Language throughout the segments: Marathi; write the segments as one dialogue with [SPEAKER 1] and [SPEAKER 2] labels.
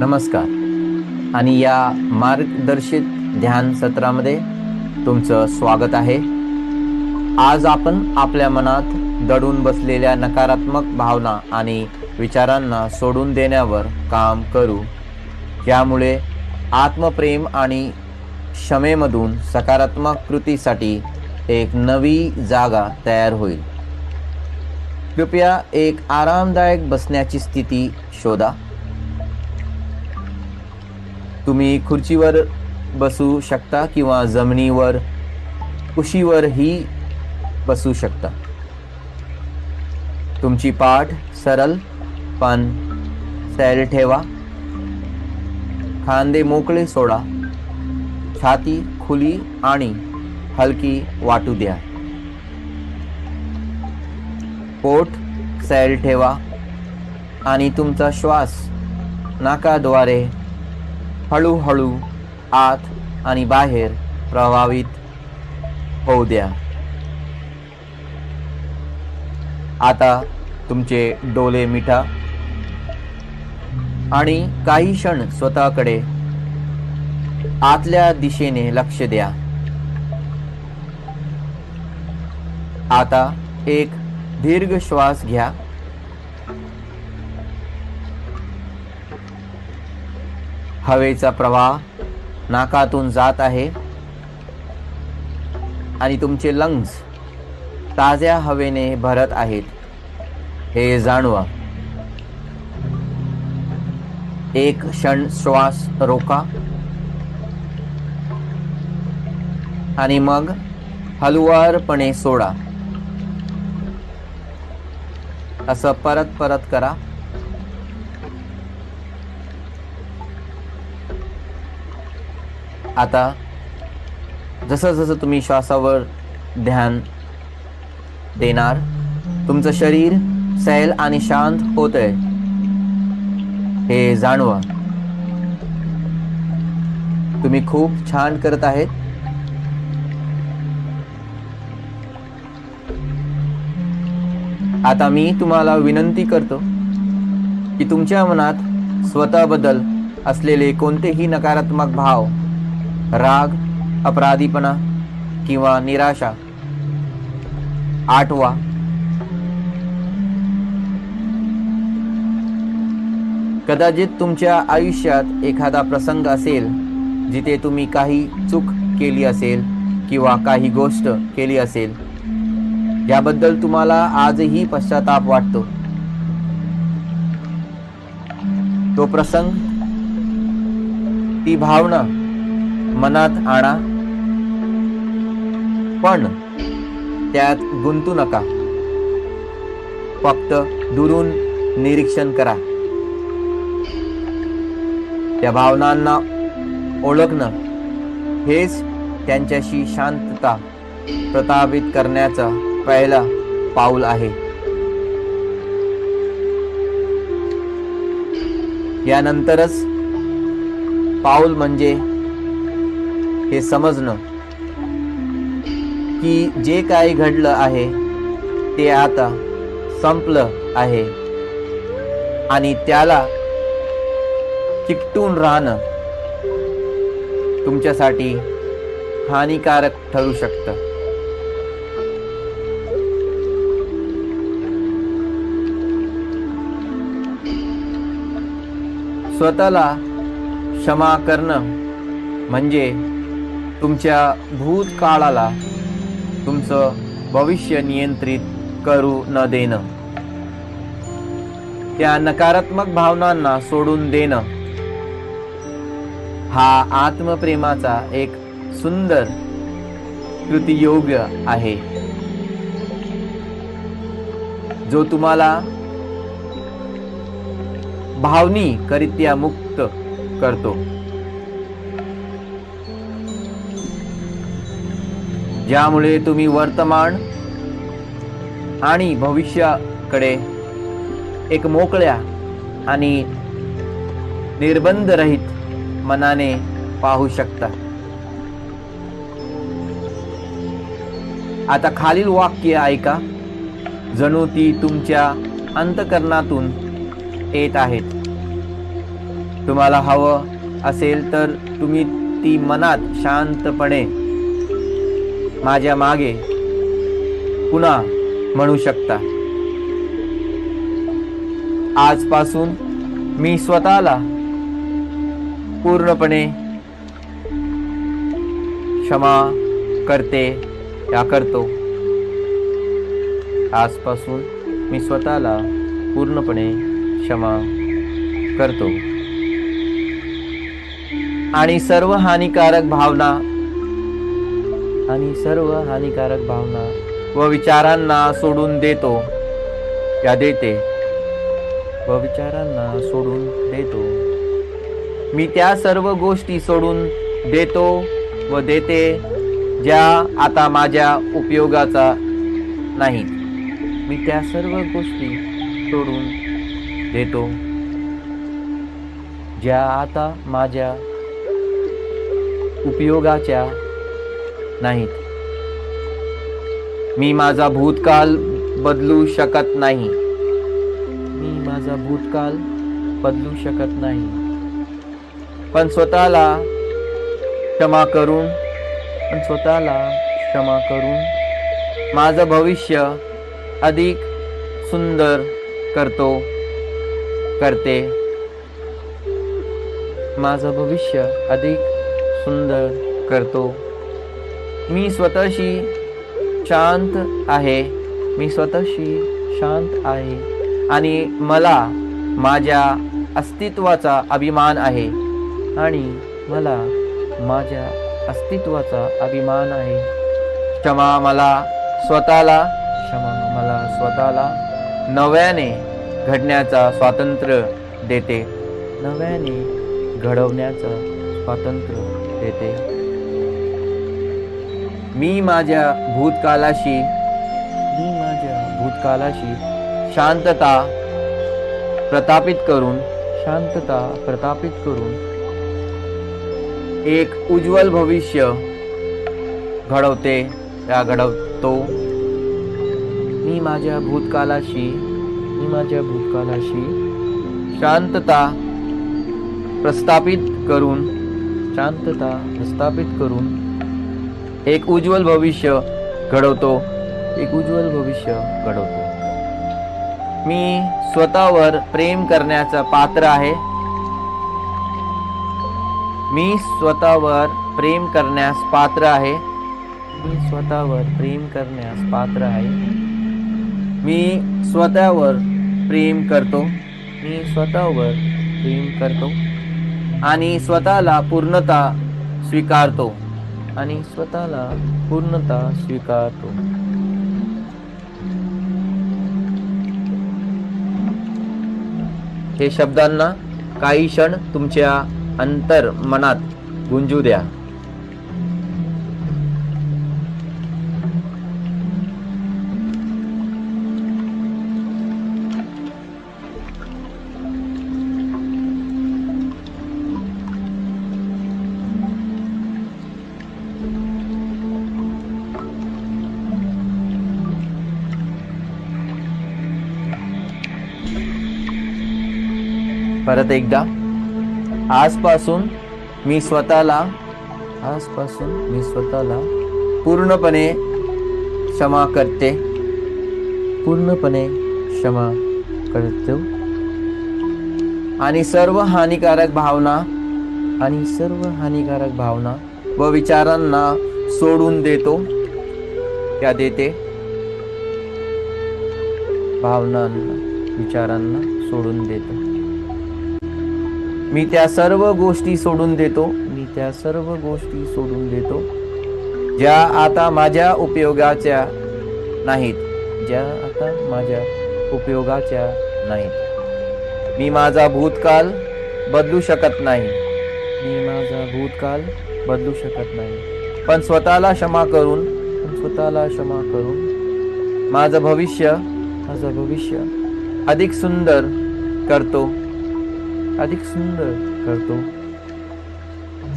[SPEAKER 1] नमस्कार. आणि या मार्गदर्शित ध्यान सत्रामध्ये तुमचं स्वागत आहे. आज आपण आपल्या मनात दडून बसलेल्या नकारात्मक भावना आणि विचारांना सोडून देण्यावर काम करू. यामुळे आत्मप्रेम आणि क्षमेमधून सकारात्मक कृतीसाठी एक नवी जागा तयार होईल. कृपया एक आरामदायक बसण्याची स्थिती शोधा. तुम्ही खुर्चीवर बसू शकता किंवा जमिनीवर कुशीवरही बसू शकता. तुमची पाठ सरळ पण सैल ठेवा. खांदे मोकळे सोडा. छाती खुली आणि हलकी वाटू द्या. पोट सैल ठेवा आणि तुमचा श्वास नाकाद्वारे हळूहळू आत आणि बाहेर प्रभावित होऊ द्या. आता तुमचे डोले मिठा आणि काही क्षण स्वतःकडे आतल्या दिशेने लक्ष द्या. आता एक दीर्घ श्वास घ्या. हवेचा प्रवाह नाकातून जात आहे. आणि तुमचे लंग्स ताज्या हवेने भरत आहेत. हे जाणवा. एक क्षण श्वास रोका. आणि मग हलवारपणे सोडा. असं परत परत करा. आता जसं जसं तुम्ही श्वासावर ध्यान देणार तुमचं शरीर सैल आणि शांत होत आहे हे जाणवा. तुम्ही खूप छान करत आहेत. आता मी तुम्हाला विनंती करतो की तुमच्या मनात स्वतःबद्दल असलेले कोणतेही नकारात्मक भाव राग अपराधीपणा किंवा निराशा. आठवा. कदाचित तुमच्या आयुष्यात एखादा प्रसंग असेल जिथे तुम्ही काही चूक केली असेल किंवा काही गोष्ट केली असेल. याबद्दल तुम्हाला आजही पश्चाताप वाटतो. तो प्रसंग ती भावना मनात आणा. पण त्यात गुंतू नका. फक्त दुरून निरीक्षण करा. त्या भावनांना ओळखणं हेच त्यांच्याशी शांतता प्रतापित करण्याचा पहिला पाऊल आहे. यानंतरच पाऊल म्हणजे हे समजणं की जे काही घडलं आहे ते आता संपलं आहे. आणि त्याला चिकटून राहणं तुमच्यासाठी हानिकारक ठरू शकतं. स्वतःला क्षमा करणं म्हणजे तुमच्या भूतकाळाला तुमचं भविष्य नियंत्रित करू न देणं. त्या नकारात्मक भावनांना सोडून देणं. हा आत्मप्रेमाचा एक सुंदर कृतियोग्य आहे. जो तुम्हाला भावनिकरित्या मुक्त करतो. ज्यामुळे तुम्ही वर्तमान आणि भविष्याकडे एक मोकळ्या आणि निर्बंधरहित मनाने पाहू शकता. आता खालील वाक्य ऐका. जणू ती तुमच्या अंतकरणातून येत आहेत. तुम्हाला हवं असेल तर तुम्ही ती मनात शांतपणे माझ्या मागे पुन्हा म्हणू शकता. आजपासून मी स्वतःला पूर्णपणे क्षमा करते या करतो. आजपासून मी स्वतःला पूर्णपणे क्षमा करतो. आणि सर्व हानिकारक भावना आणि सर्व हानिकारक भावना व विचारांना सोडून देतो. या देते. व विचारांना सोडून देतो. मी त्या सर्व गोष्टी सोडून देतो व देते ज्या आता माझ्या उपयोगाचा नाही मी त्या सर्व गोष्टी सोडून देतो ज्या आता माझ्या उपयोगाच्या नाहीत. मी माझा भूतकाल बदलू शकत नाही. मी माझा भूतकाल बदलू शकत नाही. पण स्वतःला क्षमा करून पण स्वतःला क्षमा करून माझं भविष्य अधिक सुंदर करतो करते. माझं भविष्य अधिक सुंदर करतो. मी स्वतःशी शांत आहे. मी स्वतःशी शांत आहे. आणि मला माझ्या अस्तित्वाचा अभिमान आहे. आणि मला माझ्या अस्तित्वाचा अभिमान आहे. क्षमा मला स्वतःला क्षमा मला स्वतःला नव्याने घडण्याचा स्वातंत्र्य देते. नव्याने घडवण्याचं स्वातंत्र्य देते. मी माझ्या भूतकालाशी मी माझ्या भूतकालाशी शांतता प्रतापित करून शांतता प्रतापित करून एक उज्ज्वल भविष्य घडवते या घडवतो. मी माझ्या भूतकालाशी मी माझ्या भूतकालाशी शांतता प्रस्थापित करून शांतता प्रस्थापित करून एक उज्ज्वल भविष्य घडवतो. एक उज्ज्वल भविष्य घडवतो. मी स्वतःवर प्रेम करण्याचं पात्र आहे. मी स्वतःवर प्रेम करण्यास पात्र आहे. मी स्वतःवर प्रेम करण्यास पात्र आहे. मी स्वतःवर प्रेम करतो. मी स्वतःवर प्रेम करतो. आणि स्वतःला पूर्णता स्वीकारतो. आणि स्वतःला पूर्णता स्वीकारतो. हे शब्दांना काही क्षण तुमच्या अंतर मनात गुंजू द्या. परत एकदा. आजपासून मी स्वतःला आजपासून मी स्वतःला पूर्णपणे क्षमा करते. पूर्णपणे क्षमा करतो. आणि सर्व हानिकारक भावना आणि सर्व हानिकारक भावना व विचारांना सोडून देतो. त्या देते. भावनांना विचारांना सोडून देतो. मी त्या सर्व गोष्टी सोडून देतो. मी त्या सर्व गोष्टी सोडून देतो ज्या आता माझ्या उपयोगाच्या नाहीत. ज्या आता माझ्या उपयोगाच्या नाहीत. मी माझा भूतकाल बदलू शकत नाही. मी माझा भूतकाळ बदलू शकत नाही. पण स्वतःला क्षमा करून स्वतःला क्षमा करून माझं भविष्य माझं भविष्य अधिक सुंदर करतो. अधिक सुंदर करतो.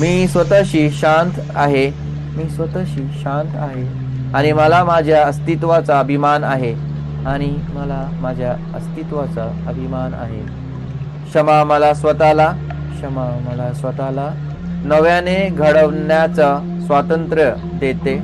[SPEAKER 1] मी स्वतःशी शांत आहे. मी स्वतःशी शांत आहे. आणि मला माझ्या अस्तित्वाचा अभिमान आहे. आणि मला माझ्या अस्तित्वाचा अभिमान आहे. क्षमा मला स्वतःला क्षमा मला स्वतःला नव्याने घडवण्याचं स्वातंत्र्य देते.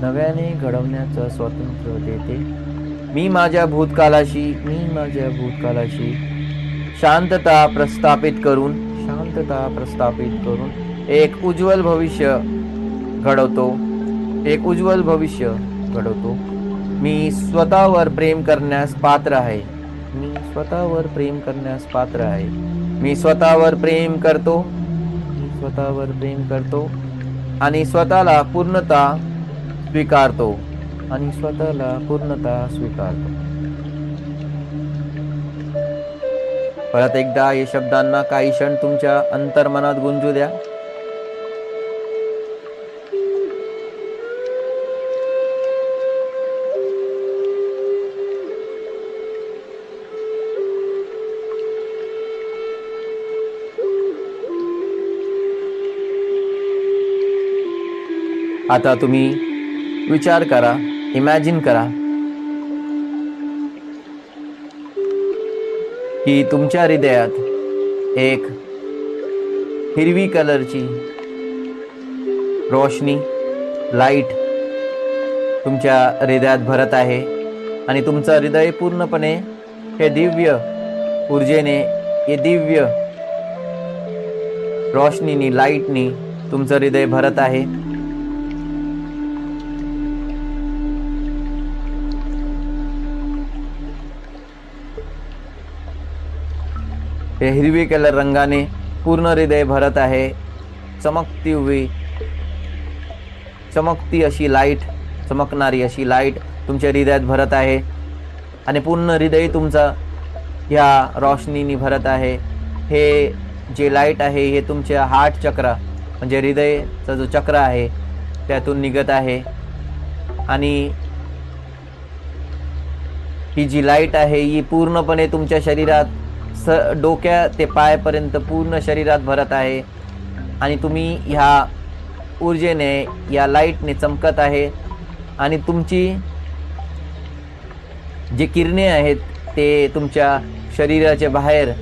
[SPEAKER 1] नव्याने घडवण्याचं स्वातंत्र्य देते. मी माझ्या भूतकालाशी मी माझ्या भूतकालाशी शांतता प्रस्थापित करून शांतता प्रस्थापित करून एक उज्ज्वल भविष्य घडवतो. एक उज्ज्वल भविष्य घडवतो. मी स्वतःवर प्रेम करण्यास पात्र आहे. मी स्वतःवर प्रेम करण्यास पात्र आहे. मी स्वतःवर प्रेम करतो. मी स्वतःवर प्रेम करतो. आणि स्वतःला पूर्णता स्वीकारतो. आणि स्वतःला पूर्णतः स्वीकारतो. परत एकदा या शब्दांना काही क्षण तुमच्या अंतर्मनात गुंजू द्या. आता तुम्ही विचार करा. इमॅजिन करा की तुमच्या हृदयात एक हिरवी कलरची रोशनी लाइट तुमच्या हृदयात भरत आहे आणि तुमचं हृदय पूर्णपणे हे दिव्य ऊर्जेने हे दिव्य रोशनीनी लाईटनी तुमचं हृदय भरत आहे. ते हिरवी कलर रंगाने पूर्ण हृदय भरत आहे. चमकती हुई चमकती अशी लाइट चमकणारी अशी लाइट तुमच्या हृदयात भरत आहे. आणि पूर्ण हृदय तुमचं ह्या रोशनीने भरत आहे. हे जे लाइट आहे हे तुमच्या हार्ट चक्र म्हणजे हृदयचा जो चक्र आहे त्यातून निघत आहे. आणि ही जी लाइट आहे ही पूर्णपणे तुमच्या शरीरात स डोक्या ते पायापर्यंत पूर्ण शरीरात भरत आहे. आणि तुम्ही ह्या ऊर्जेने या लाईटने चमकत आहे. आणि तुमची जे किरणे आहेत ते तुमच्या शरीराच्या बाहेर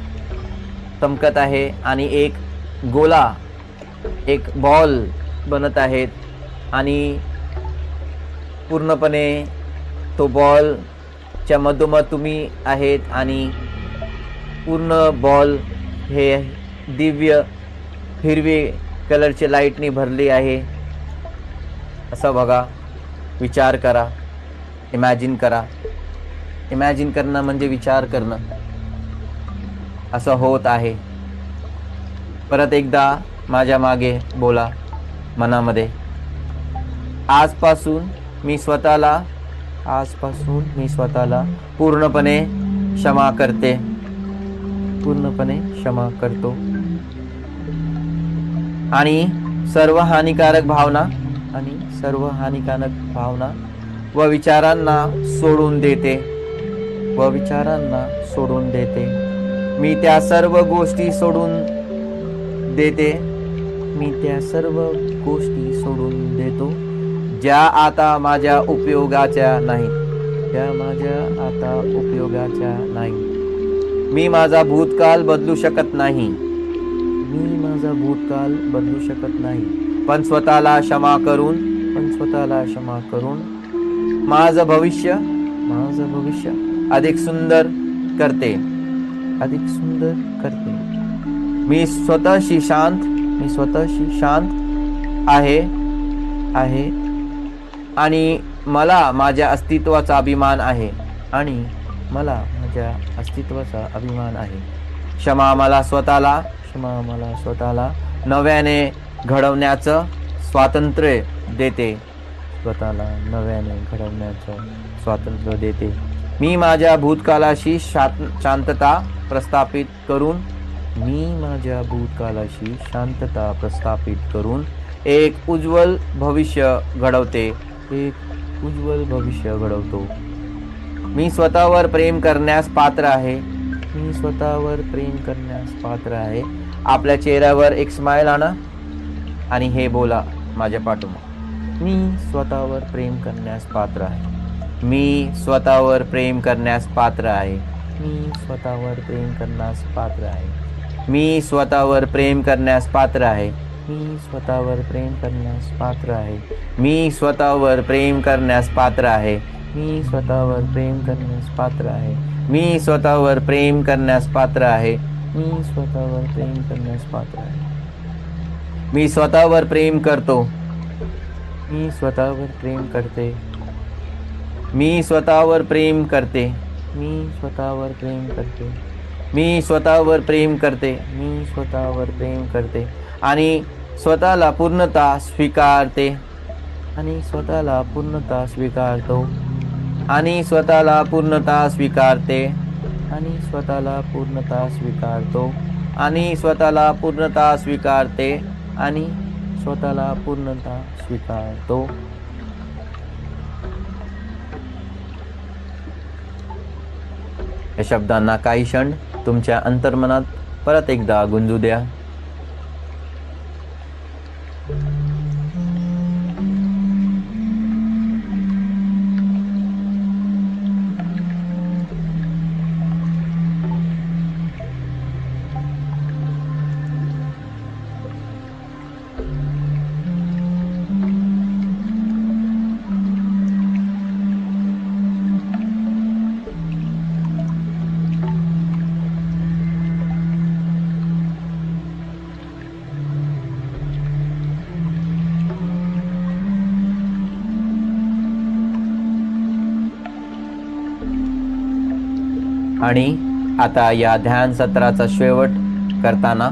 [SPEAKER 1] चमकत आहे. आणि एक गोला एक बॉल बनत आहेत. आणि पूर्णपणे तो बॉलच्या मधोमध तुम्ही आहेत. आणि पूर्ण बॉल हे दिव्य हिरवे कलरचे लाईटनी भरली आहे असं बघा विचार करा इमॅजिन करा इमॅजिन करणं म्हणजे विचार करणं असं होत आहे परत एकदा माझ्या मागे बोला मनामध्ये आजपासून मी स्वतःला आजपासून मी स्वतःला पूर्णपणे क्षमा करते पूर्णपणे क्षमा करतो. आणि सर्व हानिकारक भावना आणि सर्व हानिकारक भावना व विचारांना सोडून देते. व विचारांना सोडून देते. मी त्या सर्व गोष्टी सोडून देते. मी त्या सर्व गोष्टी सोडून देतो ज्या आता माझ्या उपयोगाच्या नाहीत त्या माझ्या आता उपयोगाच्या नाही. मी माझा भूतकाल बदलू शकत नाही. मी माझा भूतकाल बदलू शकत नाही. पण स्वतःला क्षमा करून पण स्वतःला क्षमा करून माझं भविष्य माझं भविष्य अधिक सुंदर करते. अधिक सुंदर करते. मी स्वतःशी शांत मी स्वतःशी शांत आहे. आहे. आणि मला माझ्या अस्तित्वाचा अभिमान आहे. आणि मला माझ्या अस्तित्वाचा अभिमान आहे. क्षमा मला स्वतःला क्षमा मला स्वतःला नव्याने घडवण्याचं स्वातंत्र्य देते. स्वतःला नव्याने घडवण्याचं स्वातंत्र्य देते. मी माझ्या भूतकालाशी शात शांतता प्रस्थापित करून मी माझ्या भूतकालाशी शांतता प्रस्थापित करून एक उज्ज्वल भविष्य घडवते. एक उज्ज्वल भविष्य घडवतो. मी स्वतःवर प्रेम करण्यास पात्र आहे. मी स्वतःवर प्रेम करण्यास पात्र आहे. आपल्या चेहऱ्यावर एक स्माईल आणा आणि हे बोला माझ्या पाठोमा मी स्वतःवर प्रेम करण्यास पात्र आहे. मी स्वतःवर प्रेम करण्यास पात्र आहे. मी स्वतःवर प्रेम करण्यास पात्र आहे. मी स्वतःवर प्रेम करण्यास पात्र आहे. मी स्वतःवर प्रेम करण्यास पात्र आहे. मी स्वतःवर प्रेम करण्यास पात्र आहे. मी स्वतःवर प्रेम करण्यास पात्र आहे. मी स्वतःवर प्रेम करण्यास पात्र आहे. मी स्वतःवर प्रेम करण्यास पात्र आहे. मी स्वतःवर प्रेम करतो. मी स्वतःवर प्रेम करते. मी स्वतःवर प्रेम करते. मी स्वतःवर प्रेम करते. मी स्वतःवर प्रेम करते. मी स्वतःवर प्रेम करते. आणि स्वतःला पूर्णता स्वीकारते. आणि स्वतःला पूर्णता स्वीकारतो. आणि स्वतःला पूर्णता स्वीकारते. आणि स्वतःला पूर्णता स्वीकारतो. आणि स्वतःला पूर्णता स्वीकारते. आणि स्वतःला पूर्णता स्वीकारतो. या शब्दांना काही क्षण तुमच्या अंतर्मनात परत एकदा गुंजू द्या. आणि आता या ध्यान सत्राचा शेवट करताना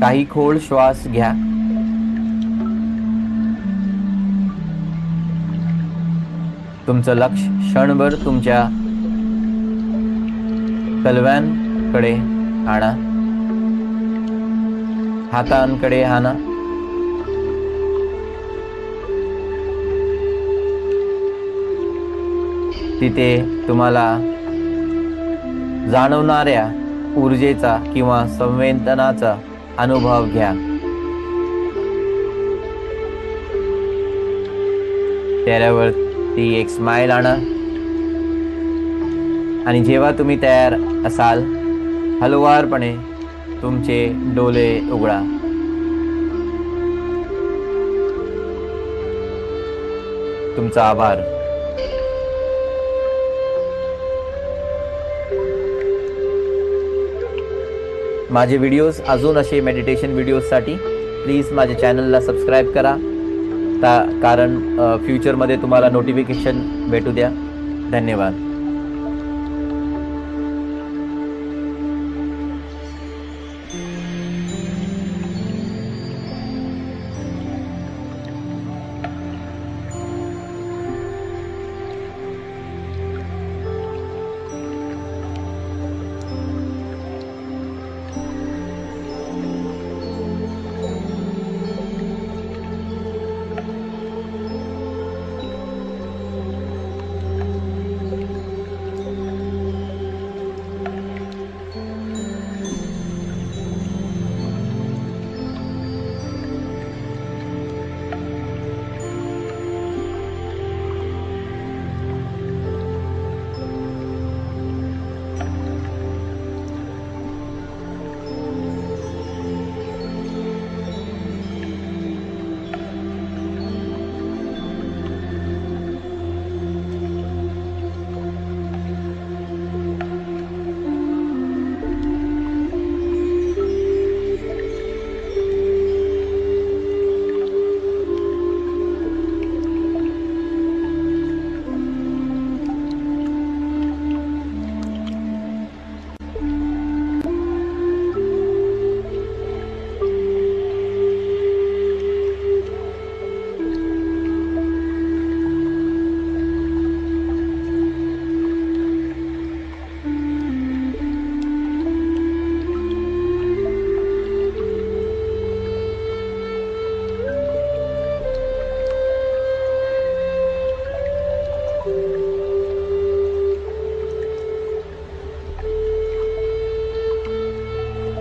[SPEAKER 1] काही खोल श्वास घ्या. तुमचं लक्ष क्षणभर तुमच्या कलव्यांकडे आणा. हातांकडे आणा. तिथे तुम्हाला जाणवणाऱ्या ऊर्जेचा किंवा संवेदनाचा अनुभव घ्या. चेहऱ्यावरती एक स्माइल आणा. आणि जेव्हा तुम्ही तयार असाल हलवारपणे तुमचे डोले उघडा. तुमचा आभार. माझे व्हिडिओज अजून असे मेडिटेशन व्हिडिओजसाठी प्लीज माझ्या चॅनलला सबस्क्राईब करा. ता कारण फ्युचरमध्ये तुम्हाला नोटिफिकेशन भेटू द्या. धन्यवाद.